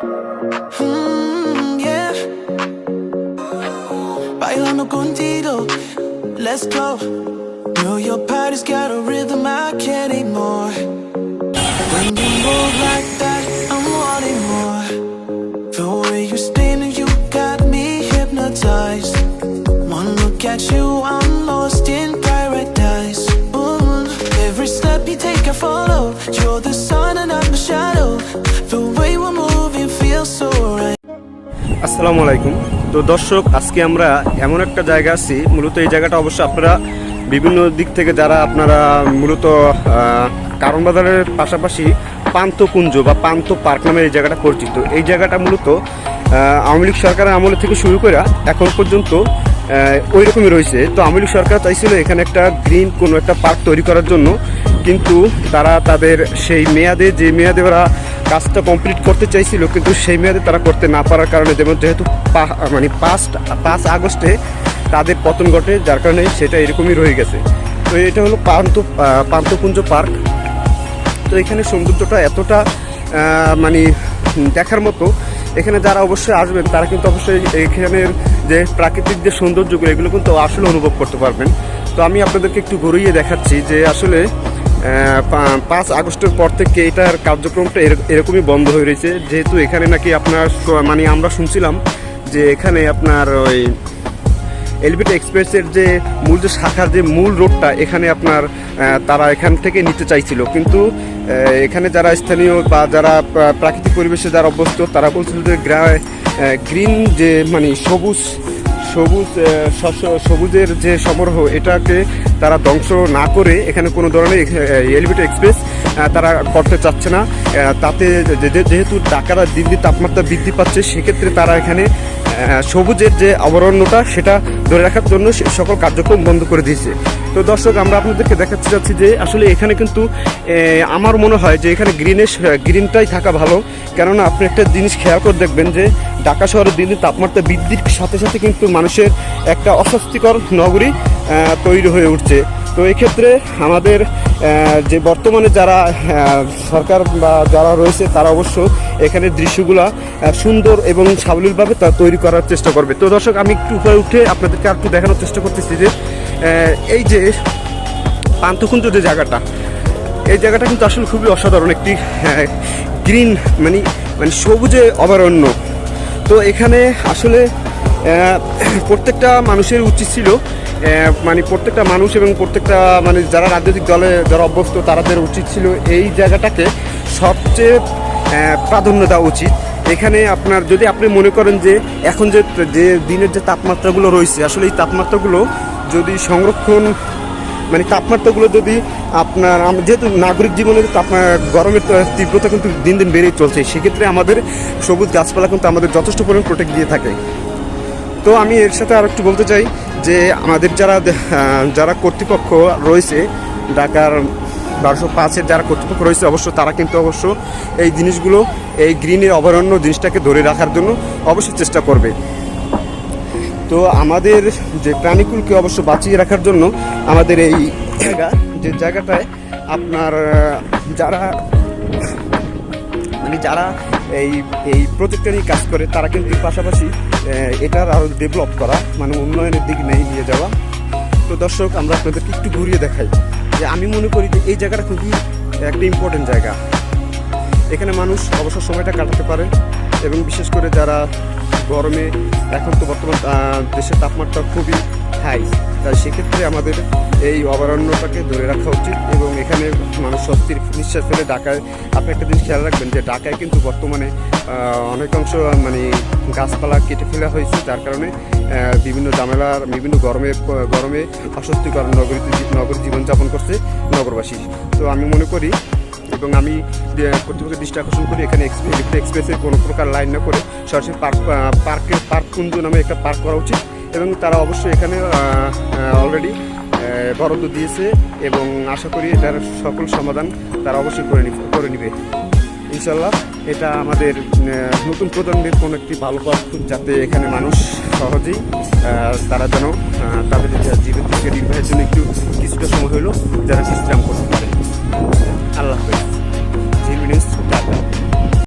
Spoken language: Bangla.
Mm, yeah. Bailando contigo, let's go. Know your body's got a rhythm I can't ignore. When you move like that, I'm wanting more. The way you spin, you got me hypnotized. One look at you, I'm lost in Step you take, I follow. You're the sun and I'm the shadow. The way we're moving feels so right. আসসালামু আলাইকুম তো দর্শক আজকে আমরা এমন একটা জায়গা আছি মূলত এই জায়গাটা অবশ্য আপনারা বিভিন্ন দিক থেকে যারা আপনারা মূলত কারণ বাজারের পাশাপাশি পান্তপুঞ্জ বা পান্ত পার্ক নামে এই জায়গাটা পরিচিত এই জায়গাটা মূলত আওয়ামী লীগ সরকারের আমলে থেকে শুরু করে এখন পর্যন্ত ওই রকমই রয়েছে তো আওয়ামী লীগ সরকার চাইছিল এখানে একটা গ্রিন কোনো একটা পার্ক তৈরি করার জন্য কিন্তু তারা তাদের সেই মেয়াদে, যে মেয়াদে ওরা কাজটা কমপ্লিট করতে চাইছিল, কিন্তু সেই মেয়াদে তারা করতে না পারার কারণে যেমন যেহেতু মানে পাঁচ পাঁচ আগস্টে তাদের পতন ঘটে, যার কারণে সেটা এরকমই রয়ে গেছে। তো এটা হলো পান্ত পান্তপুঞ্জ পার্ক। তো এখানে সৌন্দর্যটা এতটা মানে দেখার মতো, এখানে যারা অবশ্যই আসবেন, তারা কিন্তু অবশ্যই এখানের যে প্রাকৃতিক যে সৌন্দর্যগুলো, এগুলো কিন্তু আসলে অনুভব করতে পারবেন। তো আমি আপনাদেরকে একটু ঘুরিয়ে দেখাচ্ছি যে আসলে পাঁচ আগস্টের পর থেকে এটার কার্যক্রমটা এর- এরকমই বন্ধ হয়ে রয়েছে। যেহেতু এখানে নাকি আপনার মানে আমরা শুনছিলাম যে এখানে আপনার ওই এলবিটি এক্সপ্রেসের যে মূল যে শাখার যে মূল রোডটা, এখানে আপনার তারা এখান থেকে নিতে চাইছিল। কিন্তু এখানে যারা স্থানীয় বা যারা প্রাকৃতিক পরিবেশে যারা অভ্যস্ত, তারা বলছিল যে গ্রিন যে মানে সবুজ সবুজ সবুজের যে সমারোহ এটাকে তারা ধ্বংস না করে এখানে কোনো ধরনের এলিভেটেড এক্সপ্রেস তারা করতে চাচ্ছে না। তাতে যেহেতু টাকাটা দিন দিন তাপমাত্রা বৃদ্ধি পাচ্ছে, সেক্ষেত্রে তারা এখানে সবুজের যে অবরণ্যটা সেটা ধরে রাখার জন্য সকল কার্যক্রম বন্ধ করে দিয়েছে। তো দর্শক, আমরা আপনাদেরকে দেখাতে চাচ্ছি যে আসলে এখানে কিন্তু আমার মনে হয় যে এখানে গ্রিনের গ্রিনটাই থাকা ভালো। কেননা আপনি একটা জিনিস খেয়াল করে দেখবেন যে ঢাকা শহরের দিন তাপমাত্রা বৃদ্ধির সাথে সাথে কিন্তু মানুষের একটা অস্বস্তিকর নগরী তৈরি হয়ে উঠছে। তো এক্ষেত্রে আমাদের যে বর্তমানে যারা সরকার বা যারা রয়েছে তারা অবশ্য এখানে দৃশ্যগুলা সুন্দর এবং সাবলীলভাবে তা তৈরি করার চেষ্টা করবে। তো দর্শক, আমি একটু উপরে উঠে আপনাদেরকে আর একটু দেখানোর চেষ্টা করতেছি যে এই যে পান্তকুঞ্জ যে জায়গাটা, এই জায়গাটা কিন্তু আসলে খুবই অসাধারণ একটি গ্রিন মানে মানে সবুজে অভয়ারণ্য। তো এখানে আসলে প্রত্যেকটা মানুষের উচিত ছিল মানে প্রত্যেকটা মানুষ এবং প্রত্যেকটা মানে যারা রাজনৈতিক দলে, যারা অভ্যস্ত তাদের উচিত ছিল এই জায়গাটাকে সবচেয়ে প্রাধান্য দেওয়া উচিত। এখানে আপনার, যদি আপনি মনে করেন যে এখন যে যে দিনের যে তাপমাত্রাগুলো রয়েছে, আসলে এই তাপমাত্রাগুলো যদি সংরক্ষণ মানে তাপমাত্রাগুলো যদি আপনার যেহেতু নাগরিক জীবনে তাপমা, গরমের তীব্রতা কিন্তু দিন দিন বেড়েই চলছে, সেক্ষেত্রে আমাদের সবুজ গাছপালা কিন্তু আমাদের যথেষ্ট পরিমাণ প্রোটেক্ট দিয়ে থাকে। তো আমি এর সাথে আর একটু বলতে চাই যে আমাদের যারা যারা কর্তৃপক্ষ রয়েছে, ঢাকার বারোশো পাঁচের যারা কর্তৃপক্ষ রয়েছে, অবশ্য তারা কিন্তু অবশ্য এই জিনিসগুলো, এই গ্রিনের অভয়ারণ্য জিনিসটাকে ধরে রাখার জন্য অবশ্যই চেষ্টা করবে। তো আমাদের যে প্রাণীকুলকে অবশ্য বাঁচিয়ে রাখার জন্য আমাদের এই জায়গা, যে জায়গাটায় আপনার, যারা মানে যারা এই এই প্রজেক্টটা নিয়ে কাজ করে, তারা কিন্তু পাশাপাশি এটার আরও ডেভেলপ করা মানে উন্নয়নের দিক নিয়ে নিয়ে যাওয়া। তো দর্শক, আমরা আপনাদেরকে একটু ঘুরিয়ে দেখাই যে আমি মনে করি যে এই জায়গাটা খুবই একটা ইম্পর্টেন্ট জায়গা। এখানে মানুষ অবসর সময়টা কাটাতে পারে এবং বিশেষ করে যারা গরমে এখন তো বর্তমান দেশের তাপমাত্রা খুবই হাই তাই সেক্ষেত্রে আমাদের এই অভয়ারণ্যটাকে ধরে রাখা উচিত এবং এখানে মানুষ স্বস্তির নিঃশ্বাস ফেলে ঢাকায়। আপনি একটা জিনিস খেয়াল রাখবেন যে ঢাকায় কিন্তু বর্তমানে অনেকাংশ মানে গাছপালা কেটে ফেলা হয়েছে। যার কারণে বিভিন্ন ঝামেলার, বিভিন্ন গরমে গরমে অস্বস্তিকর নগরী নগর জীবনযাপন করছে নগরবাসী। তো আমি মনে করি এবং আমি কর্তৃপক্ষের দৃষ্টি আকর্ষণ করি এখানে এক্সপ্রেস কোনো প্রকার লাইন না করে সরাসরি পার্ক পার্ক কুঞ্জ নামে একটা পার্ক করা উচিত এবং তারা অবশ্যই এখানে অলরেডি বরাদ্দ দিয়েছে এবং আশা করি এটার সকল সমাধান তারা অবশ্যই করে করে নিবে। ইনশাল্লাহ এটা আমাদের নতুন প্রজন্মের কোনো একটি ভালো পথ যাতে এখানে মানুষ সহজেই তারা যেন তাদের জীবন জীবিকা নির্বাহের জন্য একটু কিছুটা সময় হলেও যারা বিশ্রাম করতে পারে। আল্লাহ হাফেজ।